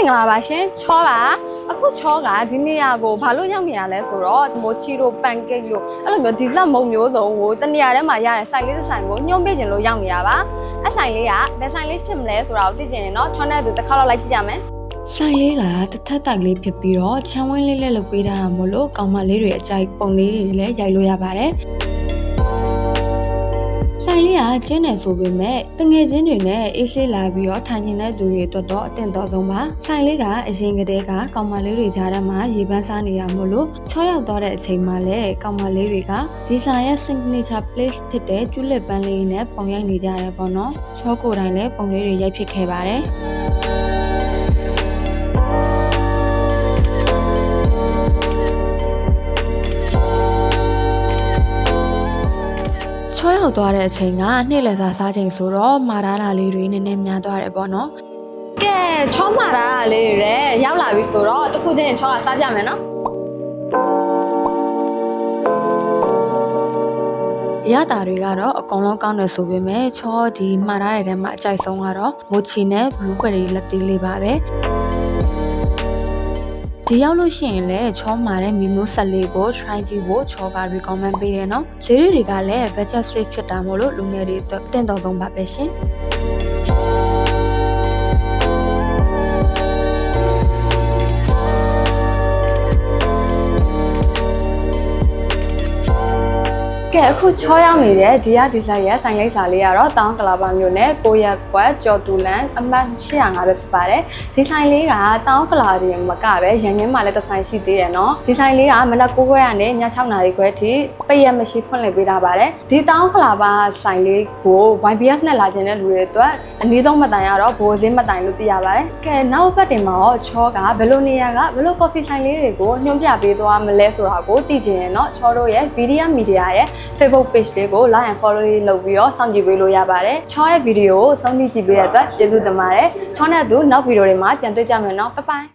မင်္ဂလာပါရှင်ချောပါအခုချောကဒီနေရာကိုဘာလို့ရောက်နေရလဲဆိုတော့မိုချီတို့ပန်ကိတ်လို့အဲ့လိုမျိုးဒီဇက်မုံမျိုးစုံကိုတနေရာထဲမှာရတဲ့ဆိုင်လေးတစ်ဆိုင်ကိုညှို့ပေးခြင်းလို့ရောက်နေရပါအဲ့ဆိုင်လေးကဘယ်ဆိုင်လေးဖြစ်မလဲဆိုတာကိုသိချင်ရင်တော့ချောနဲ့သူတစ်ခါတော့လိုက်ကြည့်ကြမယ်ဆိုင်လေးကတစ်ထက်တိုက်လေးဖြစ်ပြီးတော့ချမ်းဝင်းလေးလည်းလုပ်ပေးထားတာမို့လို့ကောင်မလေးတွေအကြိုက်ပုံလေးတွေလည်းရိုက်လို့ရပါတယ်။ ဆိုင်လေးကကျင်းတယ်ဆိုပေမဲ့တငယ်ချင်းတွေနဲ့အေးဆေးလာပြီးတော့ထိုင်နေတဲ့သူတွေအတွက်တော့အသင့်တော်ဆုံးပါ။ဆိုင်လေးကအရင်ကတည်းကကောင်မလေးတွေကြားထဲမှာရေပန်းစားနေရမို့လို့6ရောက်သွားတဲ့အချိန်မှာလည်းကောင်မလေးတွေကဒီဆိုင်ရဲ့ signature place ဖြစ်တဲ့ကျူလစ်ပန်းလေးနဲ့ပုံရိုက်နေကြတယ်ပေါ့နော်။ချောကိုယ်တိုင်လည်းပုံလေးတွေရိုက်ဖြစ်ခဲ့ပါတယ်။ ချောရောက်သွားတဲ့အချိန်ကနေ့လည်စာစားချိန်ဆိုတော့မာရတာလေးတွေနည်းနည်းများသွားတယ်ပေါ့နော်ကဲချောမာတာလေးတွေရောက်လာပြီဆိုတော့တစ်ခုချင်းချောကစားကြမယ်နော်အရတာတွေကတော့အကုန်လုံးကောင်းတယ်ဆိုပေမဲ့ချောဒီမှားရတဲ့ထဲမှာအကြိုက်ဆုံးကတော့မိုချီနဲ့ဘလူးကွယ်ရီလက်သေးလေးပါပဲ ဒီရောက်လို့ရှိရင်လည်းချောမာတဲ့မီနိုဆက်လေးကို try ကြည့်ဖို့ချောက recommend ပေးတယ်နော်ဈေးတွေကလည်း budget safe ဖြစ်တာမို့လို့လူငယ်တွေအတွက်တင့်တော်ဆုံးပါပဲရှင် ကဲအခုချောရောက်နေတဲ့ဒီရဒီဆိုင်ရဲ့ဆိုင်လိပ်စာလေးကတော့တောင်းကလာပါမျိုးနဲ့ကိုရက်ကွက်ကျော်တူလန်အမှတ်805ပဲဖြစ်ပါတယ်ဒီဆိုင်လေးကတောင်းကလာတွေမကပဲရန်ငင်းမှာလည်းတစ်ဆိုင်ရှိသေးတယ်နော်ဒီဆိုင်လေးကမနက်9ခွဲကနေည6နာရီခွဲထိပိတ်ရက်မရှိဖွင့်လှစ်ပေးထားပါတယ်ဒီတောင်းကလာပါဆိုင်လေးကို YBS နဲ့လာခြင်းတဲ့လူတွေအတွက်အနည်းဆုံးမတိုင်ရတော့ဘိုးစင်းမတိုင်လို့သိရပါတယ်ကဲနောက်ဘက်တင်မှာတော့ချောကဘယ်လိုနေရာကဘယ်လို coffee ဆိုင်လေးတွေကိုညွှန်ပြပေးသွားမလဲဆိုတာကိုသိချင်ရင်တော့ချောတို့ရဲ့ Video Media ရဲ့ Facebook page လေးကို like and follow လေးလုပ်ပြီးတော့စောင့်ကြည့်ပေးလို့ရပါတယ်။ချောရဲ့ဗီဒီယိုကိုစောင့်ကြည့်ကြည့်ပေးတဲ့အတွက်ကျေးဇူးတင်ပါတယ်။ချောနဲ့အတူနောက်ဗီဒီယိုတွေမှာပြန်တွေ့ကြမယ်နော်။ Bye bye